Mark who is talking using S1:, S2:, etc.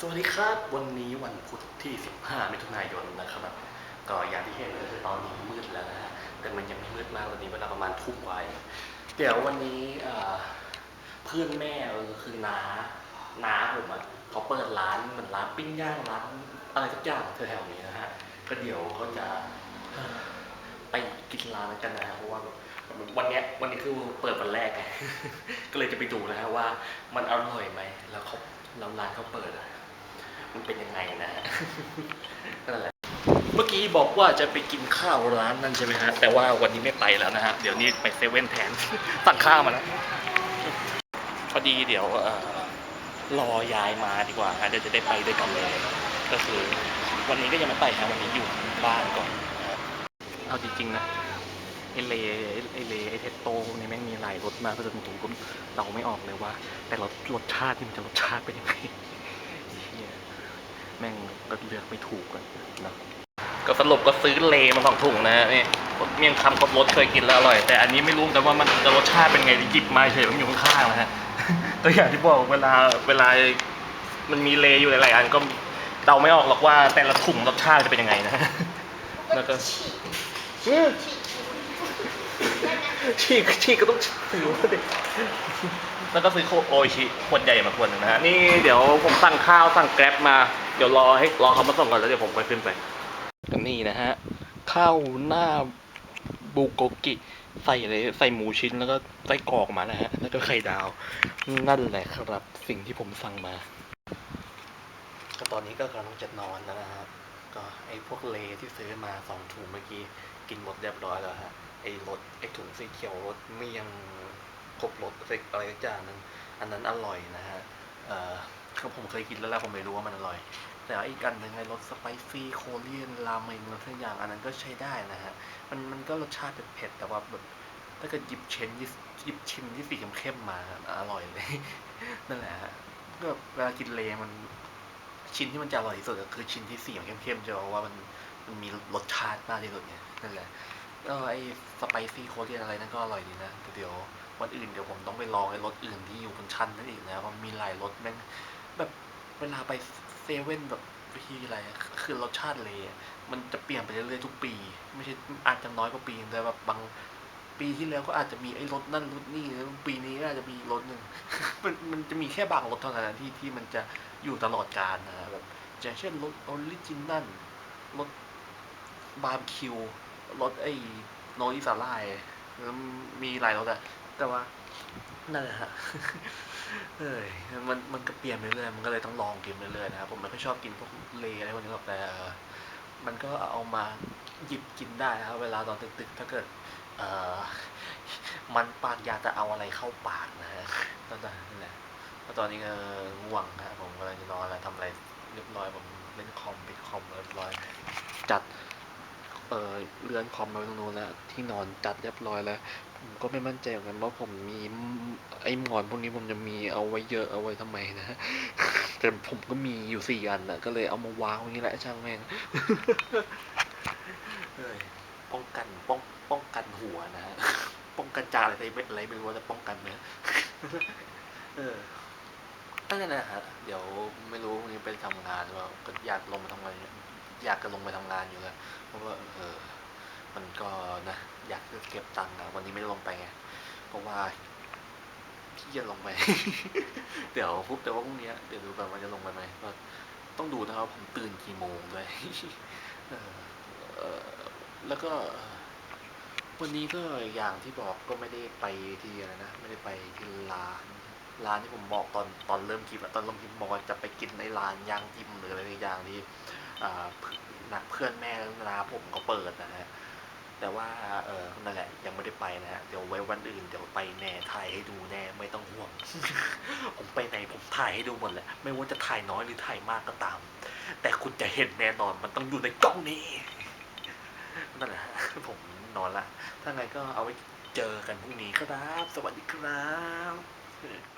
S1: สวัสดีครับวันนี้วันพุธที่ 15 มิถุนายนนะครับ ก็อย่างที่เห็นก็คือตอนนี้มืดแล้วนะฮะแต่มันยังไม่มืดมากตอนนี้เวลาประมาณทุ่มกว่าเดี๋ยววันนี้เพื่อนแม่คือน้าน้าผมอะเขาเปิดร้านเหมือนร้านปิ้งย่างร้านอะไรสักอย่างแถวๆนี้นะฮะก็เดี๋ยวก็จะไปกินร้านกันนะฮะเพราะว่าวันเนี้ยวันนี้คือเปิดวันแรกไงก็เลยจะไปดูนะฮะว่ามันอร่อยไหมแล้วเขาแล้วร้านเขาเปิดอะ มันเป็นยังไงนะฮะนั่นแหละเมื่อกี้บอกว่าจะไปกินข้าวร้านนั่นใช่ไหมฮะ แต่ว่าวันนี้ไม่ไปแล้วนะฮะ เดี๋ยวนี้ไปเซเว่นแทนสั่งข้าวมาแล้ว พอดีเดี๋ยวเอ่อรอยายมาดีกว่าฮะเดี๋ยวจะได้ไปด้วยกันเลย ก็คือ วันนี้ก็ยังไม่ไปฮะวันนี้อยู่บ้านก่อนนะฮะเอาจริงๆนะไอเลไอเลไอเทสโต้พวกนี้แม่งมีหลายรสมากก็จนผมก็เดาไม่ออกเลยว่า แต่รสรสชาติมันจะรสชาติเป็นยังไงเหี้ย แม่งก็เลือกไม่ถูกกันนะก็สรุปก็ซื้อเลมาสองถุงนะฮะนี่เมี่ยงคำครบรสเคยกินแล้วอร่อย แต่อันนี้ไม่รู้แต่ว่ามันจะรสชาติเป็นไงหยิบมาเฉยมันอยู่ข้างๆนะฮะก็อย่างที่บอกเวลาเวลามันมีเลอยู่หลายๆอันก็เดาไม่ออกหรอกว่าแต่ละถุงรสชาติจะเป็นยังไงนะฮะแล้วก็ฉีกฉีกก็ต้องถือมาดิแล้วก็ซื้อโอชิขวดใหญ่มาขวดนึงนะฮะนี่เดี๋ยวผมสั่งข้าวสั่งแกร็บมา เดี๋ยวรอให้รอเขามาส่งก่อนแล้วเดี๋ยวผมไปขึ้นไปก็นี่นะฮะ ข้าวหน้าบูโกกิ ใส่เลยใส่หมูชิ้นแล้วก็ไส้กรอกมานะฮะ แล้วก็ไข่ดาว นั่นแหละครับ สิ่งที่ผมสั่งมา ก็ตอนนี้ก็กำลังจะนอนแล้วนะฮะ ก็ไอ้พวกเลที่ซื้อมาสองถุงเมื่อกี้ กินหมดเรียบร้อยแล้วฮะ ไอ้รสไอ้ถุงสีเขียวรสเมี่ยงครบรสอะไรสักอย่างหนึงอันนั้นอร่อยนะฮะ เอ่อ คือผมเคยกินแล้วแหละผมไม่รู้ว่ามันอร่อย แต่ว่าอีกอันหนึ่งไอ้รสสไปซี่โคเรียนราเมงอะไรทุกอย่างอันนั้นก็ใช้ได้นะฮะมันมันก็รสชาติเผ็ดแต่ว่าแบบถ้าเกิดหยิบเชนที่หยิบชิมที่สีเข้มๆมาอร่อยเลยนั่นแหละฮะก็เวลากินเลมันชิ้นที่มันจะอร่อยที่สุดก็คือชิ้นที่สีเข้มๆจะบอกว่ามันมันมีรสชาติมากที่สุดไงนั่นแหละก็ไอ้สไปซี่โคเรียนอะไรนั่นก็อร่อยดีนะแต่เดี๋ยววันอื่นเดี๋ยวผมต้องไปลองไอ้รสอื่นที่อยู่บนชั้นนั่นอีกนะเพราะมีหลายรสแม่ง แบบเวลาไปเซเว่นแบบวิธีอะไรคือรสชาติเลยมันจะเปลี่ยนไปเรื่อยๆทุกปี ไม่ใช่อาจจะน้อยกว่าปีแต่แบบบางปีที่แล้วก็อาจจะมีไอ้รสนั่นรสนี่แล้วปีนี้ก็อาจจะมีรสหนึ่งมันมันจะมีแค่บางรสเท่านั้นที่ที่มันจะอยู่ตลอดกาลนะแบบอย่างเช่นรสออริจินัลรสบาร์บีคิวรสไอ้โนอิสาลายแล้วมีหลายรสอะแต่ว่านั่นแหละฮะ เอ้ยมันมันก็เปลี่ยนไปเรื่อยมันก็เลยต้องลองกินไปเรื่อยนะครับผมไม่ค่อยชอบกินพวกเลอะไรพวกนี้หรอกแต่มันก็เอามาหยิบกินได้นะครับเวลาตอนตึกๆถ้าเกิดเอ่อมันปากอยากจะเอาอะไรเข้าปากนะฮะตอนนั้นแหละแล้วตอนนี้ก็ง่วงครับผมกำลังจะนอนแล้วทำอะไรเรียบร้อยผมเล่นคอมปิดคอมเรียบร้อยจัด เอ่อเลื่อนคอมมาไว้ตรงนู้นแล้วที่นอนจัดเรียบร้อยแล้ว ผมก็ไม่มั่นใจเหมือนกันว่าผมมีไอ้หมอนพวกนี้ผมจะมีเอาไว้เยอะเอาไว้ทำไมนะแต่ผมก็มีอยู่สี่อันนะก็เลยเอามาวางอย่างนี้แหละช่างแม่งป้องกันป้องป้องกันหัวนะฮะป้องกันจาอะไรไม่อะไรไม่รู้ว่าจะป้องกันเนื้อเออนั่นแหละฮะเดี๋ยวไม่รู้วันนี้ไปทำงานหรือเปล่าก็อยากลงมาทำงาน อยากจะลงไปทำงานอยู่แล้วเพราะว่าเออมันก็นะอยากจะเก็บตังค์อะวันนี้ไม่ได้ลงไปไงเพราะว่าพี่จะลงไป เดี๋ยวปุ๊บแต่ว่าพรุ่งนี้เดี๋ยวดูแบบว่าจะลงไปไหมก็ต้องดูนะครับผมตื่นกี่โมงด้วยแล้วก็วันนี้ก็อย่างที่บอกก็ไม่ได้ไปที่อะไรนะไม่ได้ไปที่ร้านร้านที่ผมบอกตอนตอนเริ่มคลิปอะตอนเริ่มคลิปบอกว่าจะไปกินในร้านย่างจิ้มหรืออะไรอย่างที่ นัดเพื่อนแม่นาผมเขาเปิดนะฮะแต่ว่าเออนั่นแหละยังไม่ได้ไปนะฮะเดี๋ยวไว้วันอื่นเดี๋ยวไปแน่ถ่ายให้ดูแน่ไม่ต้องห่วง ผมไปไหนผมถ่ายให้ดูหมดแหละไม่ว่าจะถ่ายน้อยหรือถ่ายมากก็ตาม แต่คุณจะเห็นแน่นอนมันต้องอยู่ในกล้องนี้นั่นแหละผมนอนละถ้าไงก็เอาไว้เจอกันพรุ่งนี้ครับ สวัสดีครับ